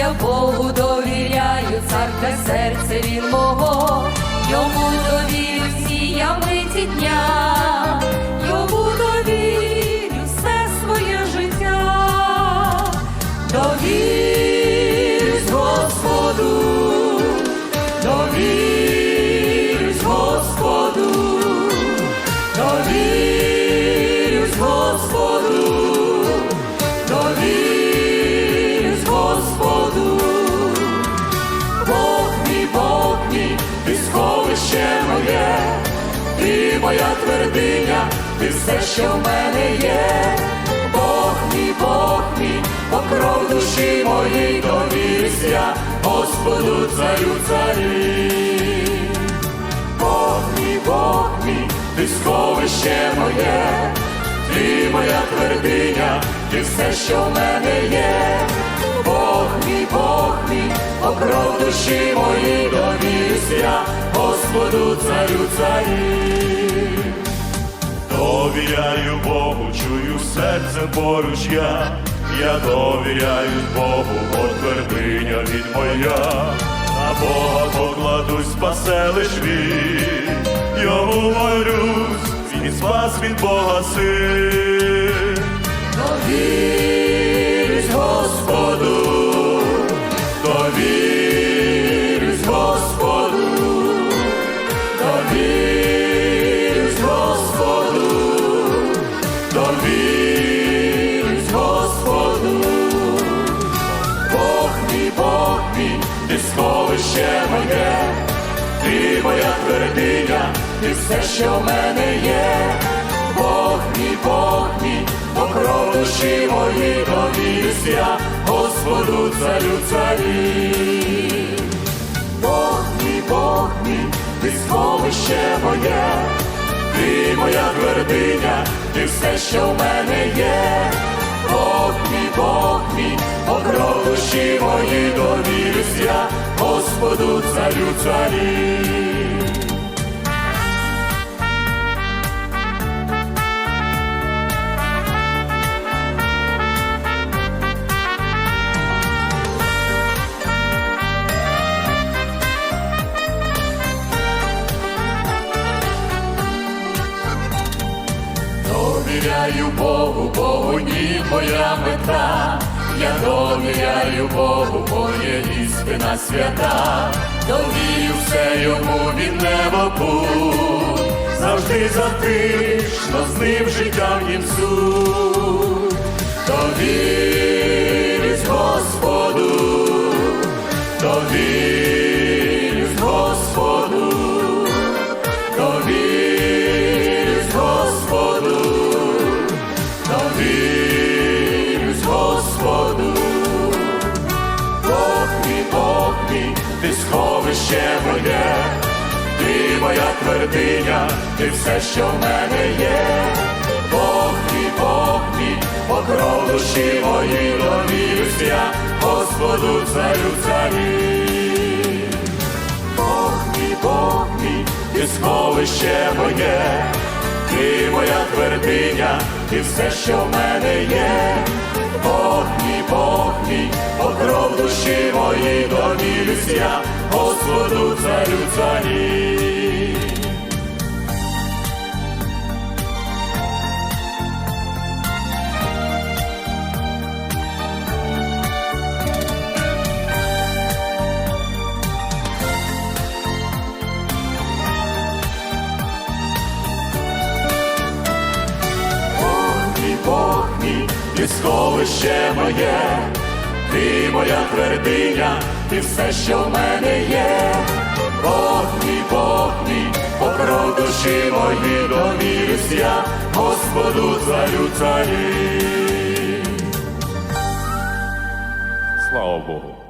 я Богу довіряю, цар та серце він мого, йому довірю всі я миті дня. Моє, ти моя твердиня, ти все, що в мене є. Бог мій, Бог мій, покров душі моїй, довірюсь я, Господу царю царів. Бог мій, Бог мій, ти сховище моє, ти моя твердиня, ти все, що в мене є. Мій, Бог мій, покров душі моїй, довірюсь Господу царю царів. Довіряю Богу, чую серцем поруч я, я довіряю Богу, бо твердиня від моя, на Бога покладусь, спасе лиш він, йому молюсь, він спас від Бога син. Сховище моє, ти моя твердиня, ти все, що в мене є. Бог мій, Бог мій, покров душі мої, довірюсь я, Господу царю царів. Бог мій, Бог мій, ти сховище моє, ти моя твердиня, ти все, що в мене є. Господу царю царів. Довіряю Богу, Богу ні моя мета. Я довіряю Богу, бо істина свята. Довірю все йому від неба путь. Завжди затишно з ним життя в нім суть. Ти сховище моє, ти моя твердиня, ти все, що в мене є. Бог мій, Бог мій, покров душі мої, довірюсь Господу царю царів. Бог мій, Бог мій, ти сховище моє, ти моя твердиня, ти все, що в мене є. Бог мій, Бог мій, покров душі мої, домілюсь я, Господу царю царів. Сховище моє, ти моя твердиня, ти все, що в мене є. Бог мій, Бог мій, покров душі мої, довірюсь я, Господу царю царі. Слава Богу!